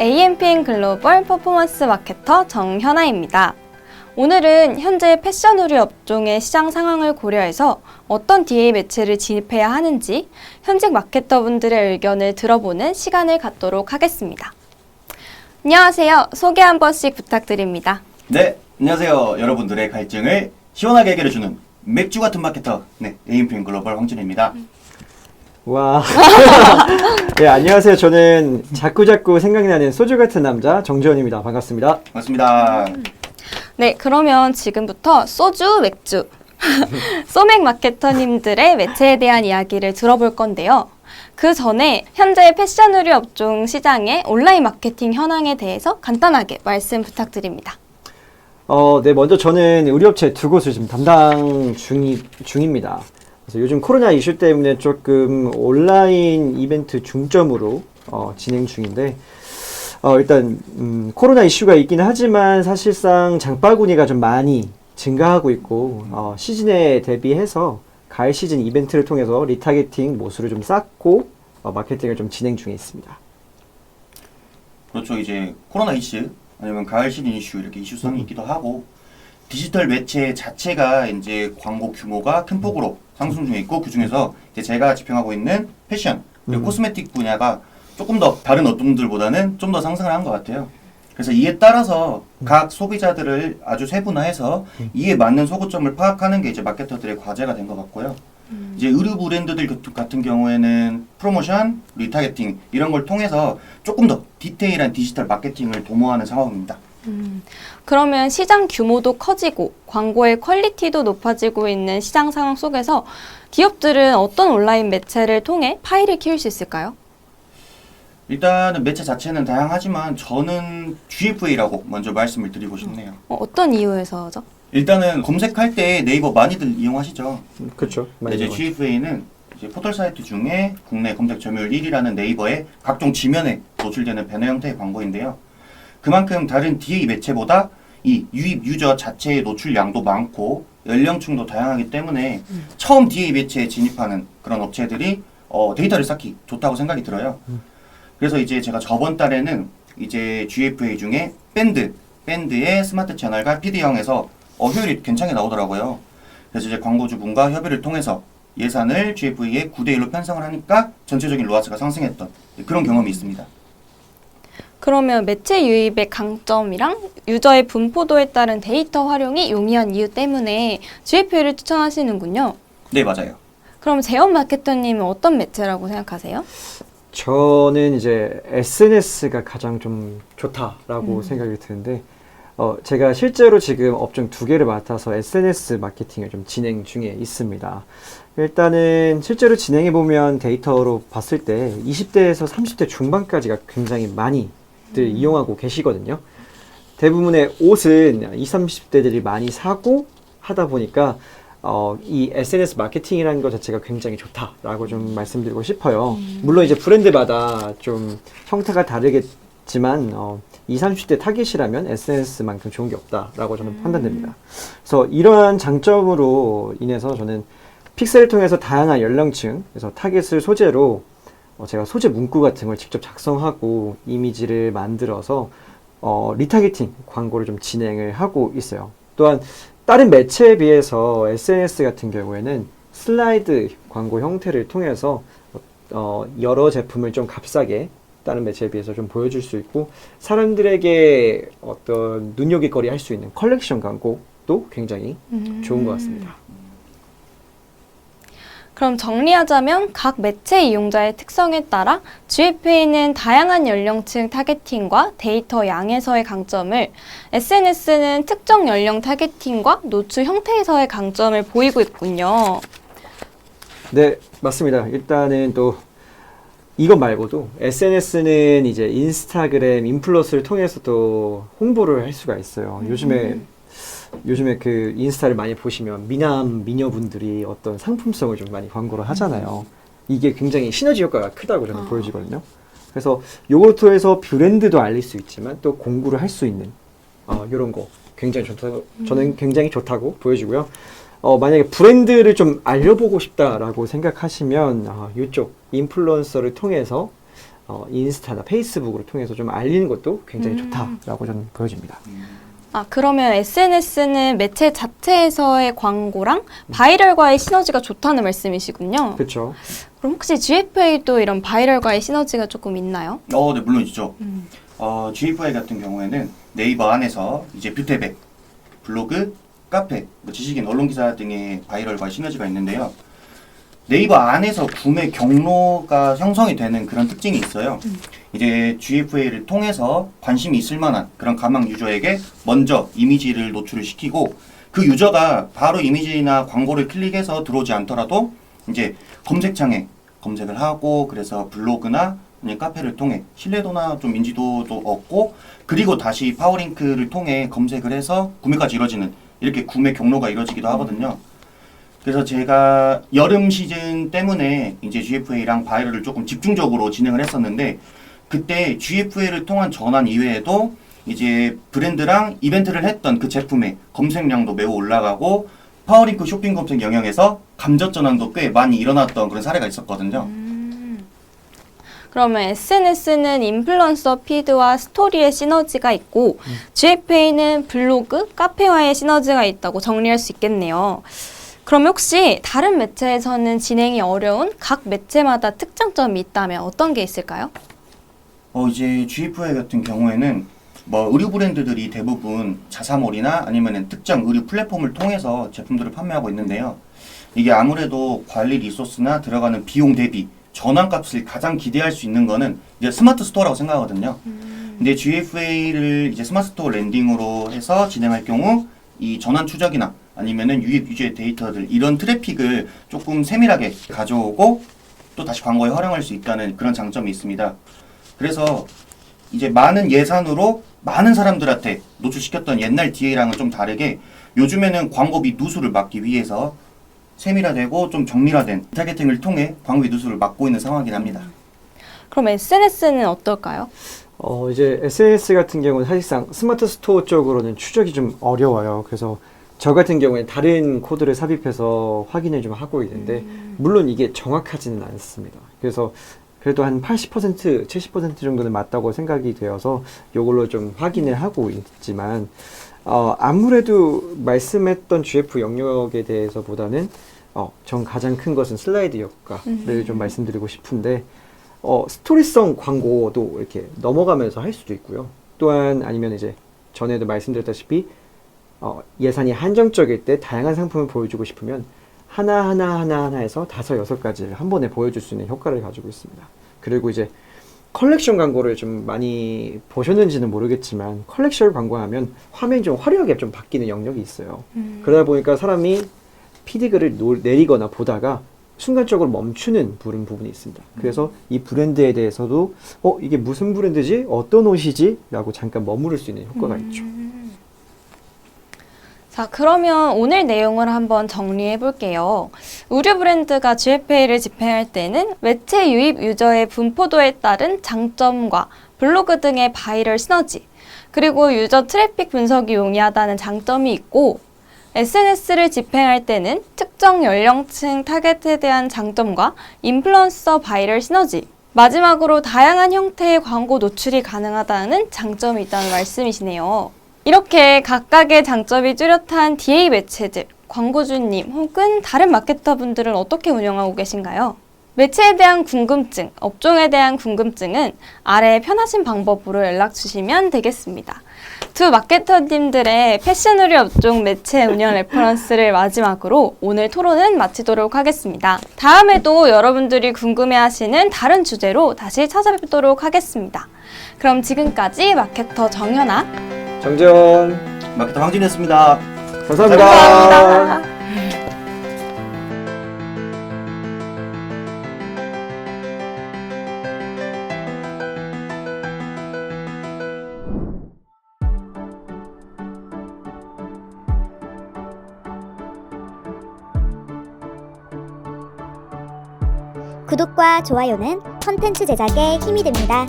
AMPN 글로벌 퍼포먼스 마케터 정현아입니다. 오늘은 현재 패션 의류 업종의 시장 상황을 고려해서 어떤 DA 매체를 진입해야 하는지 현직 마케터분들의 의견을 들어보는 시간을 갖도록 하겠습니다. 안녕하세요. 소개 한 번씩 부탁드립니다. 네, 안녕하세요. 여러분들의 갈증을 시원하게 해결해주는 맥주 같은 마케터, 네, 에임핀 글로벌 황준입니다. 와. 네, 안녕하세요. 저는 자꾸자꾸 생각나는 소주 같은 남자 정지원입니다. 반갑습니다. 반갑습니다. 네, 그러면 지금부터 소주, 맥주, 소맥 마케터님들의 매체에 대한 이야기를 들어볼 건데요. 그 전에 현재 패션 의류 업종 시장의 온라인 마케팅 현황에 대해서 간단하게 말씀 부탁드립니다. 어, 네, 먼저 저는 우리 업체 두 곳을 지금 담당 중이, 중입니다. 그래서 요즘 코로나 이슈 때문에 조금 온라인 이벤트 중점으로 어, 진행 중인데, 어, 일단, 음, 코로나 이슈가 있긴 하지만 사실상 장바구니가 좀 많이 증가하고 있고, 어, 시즌에 대비해서 가을 시즌 이벤트를 통해서 리타겟팅 모수를 좀 쌓고, 어, 마케팅을 좀 진행 중에 있습니다. 그렇죠. 이제 코로나 이슈, 아니면 가을 시즌 이슈, 이렇게 이슈성이 있기도 하고, 디지털 매체 자체가 이제 광고 규모가 큰 폭으로 상승 중에 있고, 그 중에서 이제 제가 집행하고 있는 패션, 그리고 음. 코스메틱 분야가 조금 더 다른 업종들보다는 좀 더 상승을 한 것 같아요. 그래서 이에 따라서 각 소비자들을 아주 세분화해서 이에 맞는 소구점을 파악하는 게 이제 마케터들의 과제가 된 것 같고요. 이제 의류 브랜드들 같- 같은 경우에는 프로모션, 리타겟팅 이런 걸 통해서 조금 더 디테일한 디지털 마케팅을 도모하는 상황입니다. 그러면 시장 규모도 커지고 광고의 퀄리티도 높아지고 있는 시장 상황 속에서 기업들은 어떤 온라인 매체를 통해 파일을 키울 수 있을까요? 일단은 매체 자체는 다양하지만 저는 GFA라고 먼저 말씀을 드리고 싶네요. 어, 어떤 이유에서죠? 일단은 검색할 때 네이버 많이들 이용하시죠. 음, 그렇죠. 근데 이제 GFA는 이제 포털 사이트 중에 국내 검색 점유율 1위라는 네이버의 각종 지면에 노출되는 배너 형태의 광고인데요. 그만큼 다른 DA 매체보다 이 유입 유저 자체의 노출량도 많고 연령층도 다양하기 때문에 처음 DA 매체에 진입하는 그런 업체들이 어, 데이터를 쌓기 좋다고 생각이 들어요. 그래서 이제 제가 저번 달에는 이제 GFA 중에 밴드, 밴드의 스마트 채널과 PD형에서 어, 효율이 괜찮게 나오더라고요. 그래서 이제 광고주분과 협의를 통해서 예산을 GFA에 9대1로 편성을 하니까 전체적인 로아스가 상승했던 그런 경험이 있습니다. 그러면 매체 유입의 강점이랑 유저의 분포도에 따른 데이터 활용이 용이한 이유 때문에 GF를 추천하시는군요. 네, 맞아요. 그럼 재현 마케터님은 어떤 매체라고 생각하세요? 저는 이제 SNS가 가장 좀 좋다라고 생각이 드는데, 어, 제가 실제로 지금 업종 두 개를 맡아서 SNS 마케팅을 좀 진행 중에 있습니다. 일단은 실제로 진행해 보면 데이터로 봤을 때 20대에서 30대 중반까지가 굉장히 많이 들 이용하고 계시거든요. 대부분의 옷은 20, 30대들이 많이 사고 하다 보니까 어, 이 SNS 마케팅이라는 것 자체가 굉장히 좋다라고 좀 말씀드리고 싶어요. 물론 이제 브랜드마다 좀 형태가 다르겠지만 어, 20, 30대 타깃이라면 SNS만큼 좋은 게 없다라고 저는 판단됩니다. 그래서 이러한 장점으로 인해서 저는 픽셀을 통해서 다양한 연령층, 그래서 타깃을 소재로 어, 제가 소재 문구 같은 걸 직접 작성하고 이미지를 만들어서 어, 리타겟팅 광고를 좀 진행을 하고 있어요. 또한 다른 매체에 비해서 SNS 같은 경우에는 슬라이드 광고 형태를 통해서 어, 여러 제품을 좀 값싸게 다른 매체에 비해서 좀 보여줄 수 있고 사람들에게 어떤 눈여겨거리 할 수 있는 컬렉션 광고도 굉장히 좋은 것 같습니다. 그럼 정리하자면 각 매체 이용자의 특성에 따라 GFA는 다양한 연령층 타겟팅과 데이터 양에서의 강점을 SNS는 특정 연령 타겟팅과 노출 형태에서의 강점을 보이고 있군요. 네, 맞습니다. 일단은 또 이것 말고도 SNS는 이제 인스타그램 인플루언서를 통해서 또 홍보를 할 수가 있어요. 요즘에 요즘에 그 인스타를 많이 보시면 미남 미녀분들이 어떤 상품성을 좀 많이 광고를 하잖아요. 이게 굉장히 시너지 효과가 크다고 저는 아. 보여지거든요. 그래서 요걸 통해서 브랜드도 알릴 수 있지만 또 공구를 할 수 있는 어, 이런 거 굉장히 좋다고 저는 굉장히 좋다고 보여지고요. 어, 만약에 브랜드를 좀 알려보고 싶다라고 생각하시면 아, 이쪽 인플루언서를 통해서 어, 인스타나 페이스북을 통해서 좀 알리는 것도 굉장히 음. 좋다라고 저는 보여집니다. 아, 그러면 SNS는 매체 자체에서의 광고랑 바이럴과의 시너지가 좋다는 말씀이시군요. 그렇죠. 그럼 혹시 GFA도 이런 바이럴과의 시너지가 조금 있나요? 어, 네, 물론이죠. 음. 어, GFI 같은 경우에는 네이버 안에서 이제 뷰테백, 블로그, 카페, 뭐 지식인, 언론 기사 등의 바이럴과 시너지가 있는데요. 네이버 안에서 구매 경로가 형성이 되는 그런 특징이 있어요. 이제 GFA를 통해서 관심이 있을 만한 그런 가망 유저에게 먼저 이미지를 노출을 시키고 그 유저가 바로 이미지나 광고를 클릭해서 들어오지 않더라도 이제 검색창에 검색을 하고 그래서 블로그나 카페를 통해 신뢰도나 좀 인지도도 얻고 그리고 다시 파워링크를 통해 검색을 해서 구매까지 이루어지는 이렇게 구매 경로가 이루어지기도 하거든요. 그래서 제가 여름 시즌 때문에 이제 GFA랑 바이럴을 조금 집중적으로 진행을 했었는데 그때 GFA를 통한 전환 이외에도 이제 브랜드랑 이벤트를 했던 그 제품의 검색량도 매우 올라가고 파워링크 쇼핑 검색 영역에서 감젓 전환도 꽤 많이 일어났던 그런 사례가 있었거든요. 그러면 SNS는 인플루언서 피드와 스토리의 시너지가 있고 GFA는 블로그, 카페와의 시너지가 있다고 정리할 수 있겠네요. 그럼 혹시 다른 매체에서는 진행이 어려운 각 매체마다 특장점이 있다면 어떤 게 있을까요? 어 이제 GFI 같은 경우에는 뭐 의류 브랜드들이 대부분 자사몰이나 아니면 특정 의류 플랫폼을 통해서 제품들을 판매하고 있는데요. 이게 아무래도 관리 리소스나 들어가는 비용 대비 전환값을 가장 기대할 수 있는 거는 이제 스마트 스토어라고 생각하거든요. 근데 GFA를 이제 스마트 스토어 랜딩으로 해서 진행할 경우 이 전환 추적이나 아니면은 유입 유저의 데이터들 이런 트래픽을 조금 세밀하게 가져오고 또 다시 광고에 활용할 수 있다는 그런 장점이 있습니다. 그래서 이제 많은 예산으로 많은 사람들한테 노출시켰던 옛날 DA랑은 좀 다르게 요즘에는 광고비 누수를 막기 위해서 세밀화되고 좀 정밀화된 타겟팅을 통해 광고비 누수를 막고 있는 상황이긴 합니다. 그럼 SNS는 어떨까요? 어, 이제 SNS 같은 경우는 사실상 스마트 스토어 쪽으로는 추적이 좀 어려워요. 그래서 저 같은 경우에 다른 코드를 삽입해서 확인을 좀 하고 있는데 물론 이게 정확하지는 않습니다. 그래서 그래도 한 80%, 70% 정도는 맞다고 생각이 되어서 이걸로 좀 확인을 하고 있지만 어, 아무래도 말씀했던 GF 영역에 대해서보다는 어, 전 가장 큰 것은 슬라이드 효과를 좀 말씀드리고 싶은데 어, 스토리성 광고도 이렇게 넘어가면서 할 수도 있고요. 또한 아니면 이제 전에도 말씀드렸다시피 어, 예산이 한정적일 때 다양한 상품을 보여주고 싶으면 하나 하나 하나 하나에서 다섯 여섯 가지를 한 번에 보여줄 수 있는 효과를 가지고 있습니다. 그리고 이제 컬렉션 광고를 좀 많이 보셨는지는 모르겠지만 컬렉션 광고하면 화면이 좀 화려하게 좀 바뀌는 영역이 있어요. 그러다 보니까 사람이 피드글을 노- 내리거나 보다가 순간적으로 멈추는 부분 부분이 있습니다. 그래서 이 브랜드에 대해서도 어 이게 무슨 브랜드지? 어떤 옷이지?라고 잠깐 머무를 수 있는 효과가 있죠. 자, 그러면 오늘 내용을 한번 정리해 볼게요. 의류 브랜드가 GFA를 집행할 때는 매체 유입 유저의 분포도에 따른 장점과 블로그 등의 바이럴 시너지, 그리고 유저 트래픽 분석이 용이하다는 장점이 있고, SNS를 집행할 때는 특정 연령층 타겟에 대한 장점과 인플루언서 바이럴 시너지, 마지막으로 다양한 형태의 광고 노출이 가능하다는 장점이 있다는 말씀이시네요. 이렇게 각각의 장점이 뚜렷한 DA 매체들, 광고주님 혹은 다른 마케터분들은 어떻게 운영하고 계신가요? 매체에 대한 궁금증, 업종에 대한 궁금증은 아래 편하신 방법으로 연락 주시면 되겠습니다. 두 마케터님들의 패션 의류 업종 매체 운영 레퍼런스를 마지막으로 오늘 토론은 마치도록 하겠습니다. 다음에도 여러분들이 궁금해하시는 다른 주제로 다시 찾아뵙도록 하겠습니다. 그럼 지금까지 마케터 정현아, 정재원 마케터 황진이었습니다. 감사합니다. 감사합니다. 구독과 좋아요는 컨텐츠 제작에 힘이 됩니다.